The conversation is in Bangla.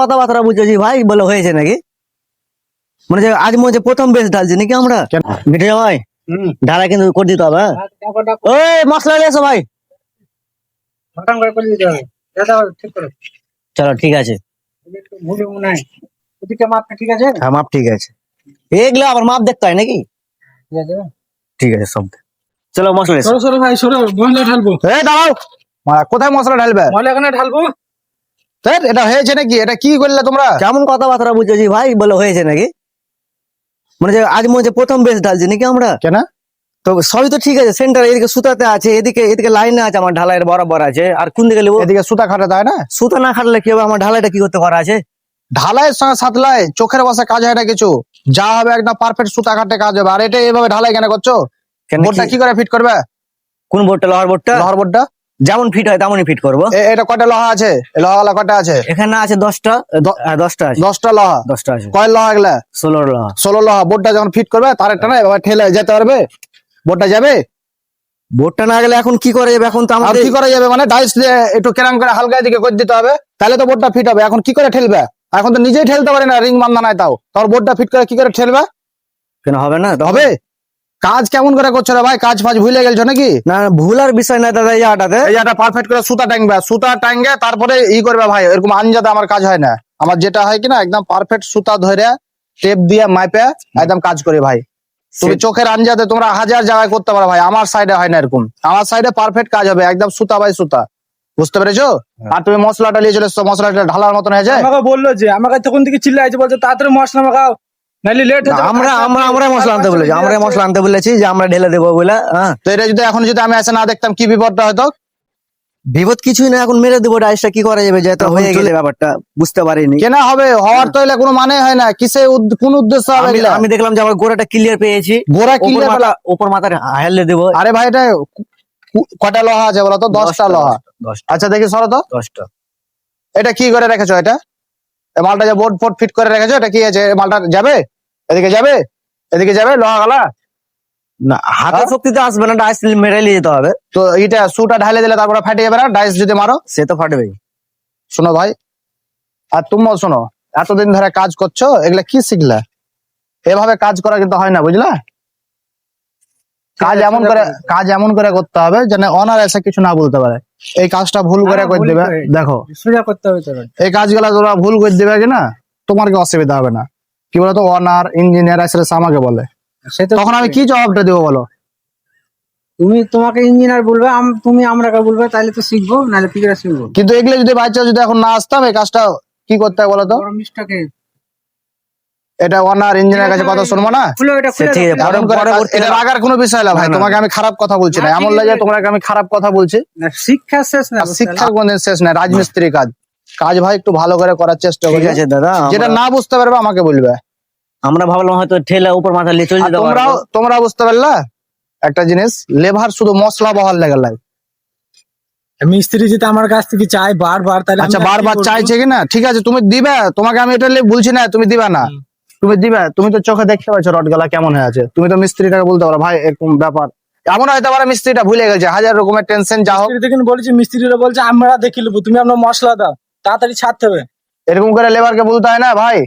কথাবার্তা বুঝেছি ভাই বলে হয়েছে নাকি? মানে যে আজ মনে প্রথম বেশ ঢালছি নাকি আমরা? মিঠে ভাই ঢালা কিন্তু করে দিতে হবে হ্যাঁ? ডাকো ওই মশলা নিয়ে এসো ভাই। চলো ঠিক আছে। হয় হ্যাঁ মাপ ঠিক আছে। এগুলো আবার মাপ দেখতে হয় নাকি? ঠিক আছে। সব। চলো মশলা সরো সরো ভাই সরো মশলা ঢালবো। এই দাঁড়াও। কোথায় মশলা ঢালবে? মশলা এখানে ঢালবো? ধ্যাৎ, এটা হয়েছে নাকি? এটা কি করলে তোমরা? কেমন কথাবার্তা বুঝেছি ভাই? বলে হয়েছে নাকি? মানে যে আজ মনে প্রথম বেশ ঢালছি নাকি আমরা? কেন? তো সবই তো ঠিক আছে সেন্টার এদিকে সুতাতে আছে এদিকে এদিকে লাইনে আছে আমার ঢালাইয়ের বরাবর আছে। আর কোন দিকে নেব? এদিকে সুতা খাটাতে হয় না? সুতা না খাটলে কি হবে? আমার ঢালাইটা কি করতে করা আছে? ঢালাইয়ের সঙ্গে সাতলাই চোখের বসে কাজ হয় না কিছু। যা হবে একদম পারফেক্ট সুতা কাটে কাজ হবে। আর এটা এইভাবে ঢালাই কেন করছ? বোর্ডটা কি- কি করে ফিট করবে? কোন বোর্ডটা? লোহার বোর্ডটা? লোহার বোর্ডটা? যেমন ফিট হয় তেমনই ফিট করব। এটা কটা লোহা আছে? এই লোহাওয়ালা কটা আছে? এখানে আছে দশটা দশটা আছে। দশটা লোহা? দশটা আছে। কয় লোহা এগুলা? ষোলো লোহা। ষোলো লোহা। বোর্ডটা যখন ফিট করবে তার একটা না এবার ঠেলে যেতে পারবে? বোর্ডটা যাবে? বোর্ডটা না গেলে এখন কি করে যাবে? এখন তো আর আমাদের কি করা যাবে মানে ডাইস দিয়ে একটু কেরাম করে হালকা দিকে করে দিতে হবে তাহলে তো বোর্ডটা ফিট হবে। এখন কি করে ঠেলবে? এখন তো নিজেই ঠেলতে পারে না রিং বান্ধা নাই তাও। তোর বোর্ডটা ফিট করে কি করে ঠেলবে? কেন হবে না? হবে? কাজ কেমন করে করছ রে ভাই? কাজ ফাজ ভুলে গেছো নাকি? না ভুলার বিষয় না দাদা এই জায়গাটাতে এই জায়গাটা পারফেক্ট করে সুতা টাঙবে। সুতা টাঙবে তারপরে ই করবে ভাই এরকম আনজাতে আমার কাজ হয় না। আমার যেটা হয় কিনা একদম পারফেক্ট সুতা ধরে টেপ দিয়ে মাইপে একদম কাজ করি ভাই। তুমি চোখের আনজাতে তোমরা হাজার জায়গায় করতে পারো ভাই আমার সাইডে হয় না এরকম। আমার সাইডে পারফেক্ট কাজ হবে একদম সুতা বাই সুতা। বুঝতে পেরেছ? আর তুমি মশলাটা নিয়ে চলে এসছো মশলাটা ঢালার মতন হয়েছে আমাকে বলল যে আমাকে তখন থেকে চিল্লাইছে বলছে তাড়াতাড়ি মশলা মাখাও। নাহলে লেট আমরা আমরা আমরা মশলা আনতে বলেছি। আমরা মশলা আনতে বলেছি যে আমরা ঢেলে দেবো বলে হ্যাঁ। তো এটা যদি এখন যদি আমি এসে না দেখতাম কি বিপদটা হয়তো বিপদ কিছুই না এখন মেরে দেবো ডাইসটা কি করা যাবে? যেহেতু হয়ে গেলে ব্যাপারটা বুঝতে পারিনি। কেনা হবে হওয়ার তো কোনো মানে হয় না। কিসে কোন উদ্দেশ্য হবে আমি দেখলাম যে আমার গোড়াটা ক্লিয়ার পেয়েছি। গোড়া কিনলে ওপর মাথার হেলে দেবো। আরে ভাই এটা কটা লোহা আছে বলো তো? দশটা লোহা। আচ্ছা দেখি সরো তো। দশটা। এটা কি করে রেখেছো এটা? মালটা যে বোর্ড ফোর্ড ফিট করে রেখেছো এটা কি আছে? মালটা যাবে? এদিকে যাবে? এদিকে যাবে লোহা গালা? না হাতের হ্যাঁ? শক্তিতে আসবে না ডাইস মেরে নিয়ে যেতে হবে। তো এইটা সুটা ঢালে দিলে তারপরে ফাটে যাবে না? ডাইস যদি মারো? সে তো ফাটবেই। শোনো ভাই আর তুমিও শোনো এতদিন ধরে কাজ করছ এগুলা কি শিখলে? এভাবে কাজ করা কিন্তু হয় না বুঝলা? কাজ এমন করে কাজ এমন করে করতে হবে যেন অনার এসে কিছু না বলতে পারে। এই কাজটা ভুল করে করে দেবে দেখো। সোজা করতে হবে এই কাজগুলো তোরা ভুল করে দেবে কিনা? তোমার কি অসুবিধা হবে না। কি বলতো অনার ইঞ্জিনিয়ার এসে আমাকে বলে। তখন আমি কি জবাবটা দেবো বলো? তুমি তোমাকে ইঞ্জিনিয়ার বলবে তুমি আমরাকে বলবে তাহলে তো শিখব নাহলে কি করে শিখব কিন্তু এগুলো যদি বাচ্চা যদি এখন না আসতাম এই কাজটা কি করতে হয় বলো তো? এটা অনার ইঞ্জিনিয়ার কাছে কথা শুনব না? এটা রাগার কোনো বিষয় না ভাই না, না, তোমাকে আমি খারাপ কথা বলছি না। না, এমন লাগে তোমাকে আমি খারাপ কথা বলছি। না, শিক্ষা শেষ না শিক্ষার কোনদিন শেষ নাই রাজমিস্ত্রি কাজ। কাজ ভাই একটু ভালো করে করার চেষ্টা করি। দাদা যেটা না বুঝতে পারবে আমাকে বলবে। আমরা ভাবলাম হয়তো ঠেলে উপর মাথা নিয়ে চলে যেতে তোমরাও তোমরা বুঝতে পারলা? একটা জিনিস লেভার শুধু মশলা বহাল লেগে লাগে মিস্ত্রি যদি আমার কাছ থেকে চাই বারবার তাহলে আচ্ছা বারবার চাইছে কি না ঠিক আছে তুমি দিবে? তোমাকে আমি এটা বলছি না তুমি দিবে না। তুমি দিবে? তুমি তো চোখে দেখতে পাচ্ছ রড গলা কেমন হয়ে আছে। তুমি তো মিস্ত্রিটাকে বলতে পারো ভাই এরকম ব্যাপার। এমন হয়তো পারে মিস্ত্রিটা ভুলে গেছে। হাজার রকমের টেনশন যা হোক। দেখুন বলেছি মিস্ত্রিরা বলছে আমরা দেখে নেব তুমি আপনার মশলা দাও তাড়াতাড়ি ছাড়তে হবে। এরকম করে লেবারকে বলতে হয় না ভাই